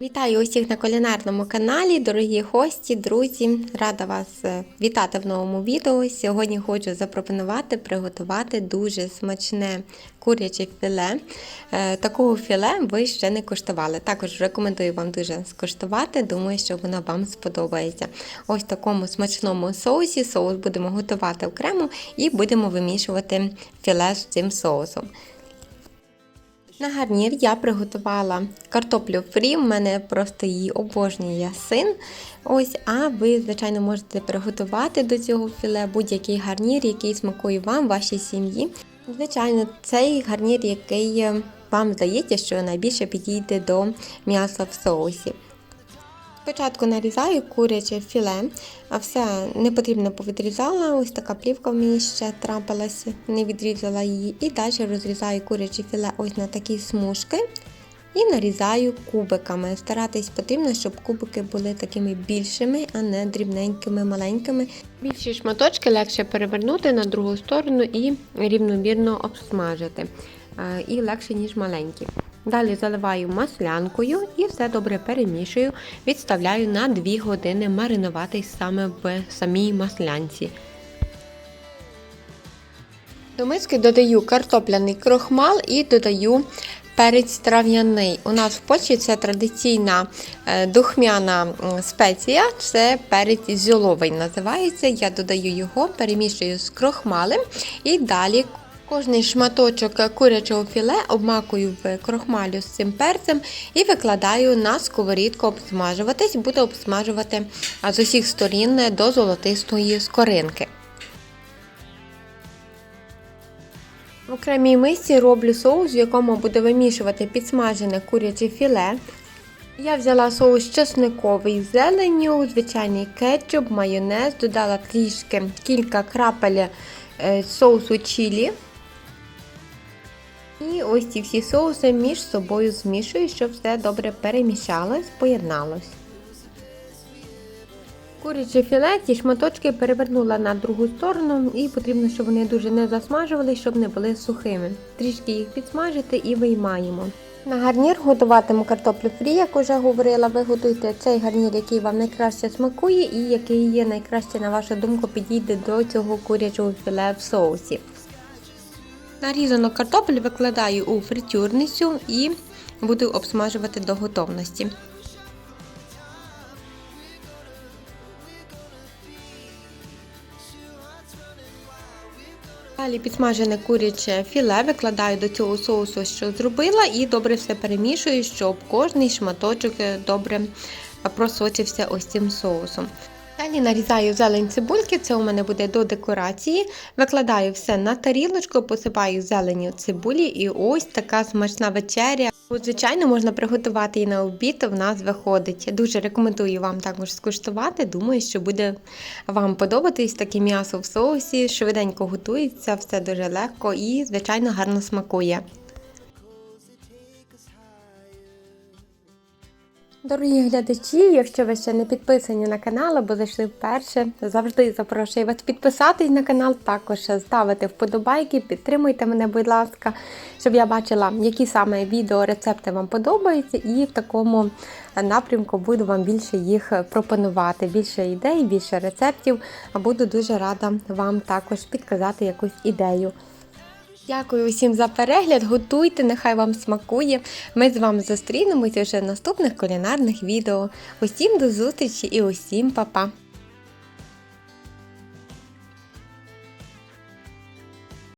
Вітаю усіх на кулінарному каналі, дорогі гості, друзі. Рада вас е, вітати в новому відео. Сьогодні хочу запропонувати приготувати дуже смачне куряче філе. Е, Такого філе ви ще не коштували. Також рекомендую вам дуже скуштувати. Думаю, що воно вам сподобається. Ось в такому смачному соусі. Соус будемо готувати окремо і будемо вимішувати філе з цим соусом. На гарнір я приготувала картоплю фрі, в мене просто її обожнює син. Ось, а ви, звичайно, можете приготувати до цього філе будь-який гарнір, який смакує вам, вашій сім'ї. Звичайно, цей гарнір, який е, вам здається, що найбільше підійде до м'яса в соусі. Спочатку нарізаю куряче філе, а все не потрібно повідрізала. Ось така плівка в мені ще трапилася, не відрізала її. І далі розрізаю куряче філе ось на такі смужки і нарізаю кубиками. Старатись потрібно, щоб кубики були такими більшими, а не дрібненькими, маленькими. Більші шматочки легше перевернути на другу сторону і рівномірно обсмажити. Е, І легше, ніж маленькі. Далі заливаю маслянкою і все добре перемішую, відставляю на 2 години маринуватись саме в самій маслянці. До миски додаю картопляний крохмал і додаю перець трав'яний. У нас в Польщі це традиційна е, духмяна спеція, це перець зьоловий називається. Я додаю його, перемішую з крохмалем і далі Кожний шматочок курячого філе обмакую в крохмалю з цим перцем і викладаю на сковорідку обсмажуватись. Буду обсмажувати з усіх сторін до золотистої скоринки. В окремій мисці роблю соус, в якому буду вимішувати підсмажене куряче філе. Я взяла соус чесниковий з зеленню, звичайний кетчуп, майонез, додала трішки кілька крапель е, соусу чілі. І ось ці всі соуси між собою змішую, щоб все добре перемішалось, поєдналось. Куряче філе, ці шматочки перевернула на другу сторону і потрібно, щоб вони дуже не засмажувалися, щоб не були сухими. Трішки їх підсмажити і виймаємо. На гарнір готуватиму картоплю фрі, як вже говорила. Ви готуйте цей гарнір, який вам найкраще смакує і який є найкраще, на вашу думку, підійде до цього курячого філе в соусі. Нарізану картоплю викладаю у фритюрницю і буду обсмажувати до готовності. Далі підсмажене куряче філе викладаю до цього соусу, що зробила, і добре все перемішую, щоб кожний шматочок добре просочився ось цим соусом. Далі нарізаю зелень цибульки, це у мене буде до декорації. Викладаю все на тарілочку, посипаю зеленю цибулі і ось така смачна вечеря. От, Звичайно, можна приготувати і на обід, в нас виходить. Дуже рекомендую вам також скуштувати. Думаю, що буде вам подобатись таке м'ясо в соусі, швиденько готується, все дуже легко і, звичайно, гарно смакує. Дорогі глядачі, якщо ви ще не підписані на канал або зайшли вперше, завжди запрошую вас підписатись на канал, також ставити вподобайки, підтримуйте мене, будь ласка, щоб я бачила, які саме відео рецепти вам подобаються, і в такому напрямку буду вам більше їх пропонувати, більше ідей, більше рецептів. Буду дуже рада вам також підказати якусь ідею. Дякую усім за перегляд. Готуйте, нехай вам смакує. Ми з вами зустрінемося вже в наступних кулінарних відео. Усім до зустрічі і усім па-па!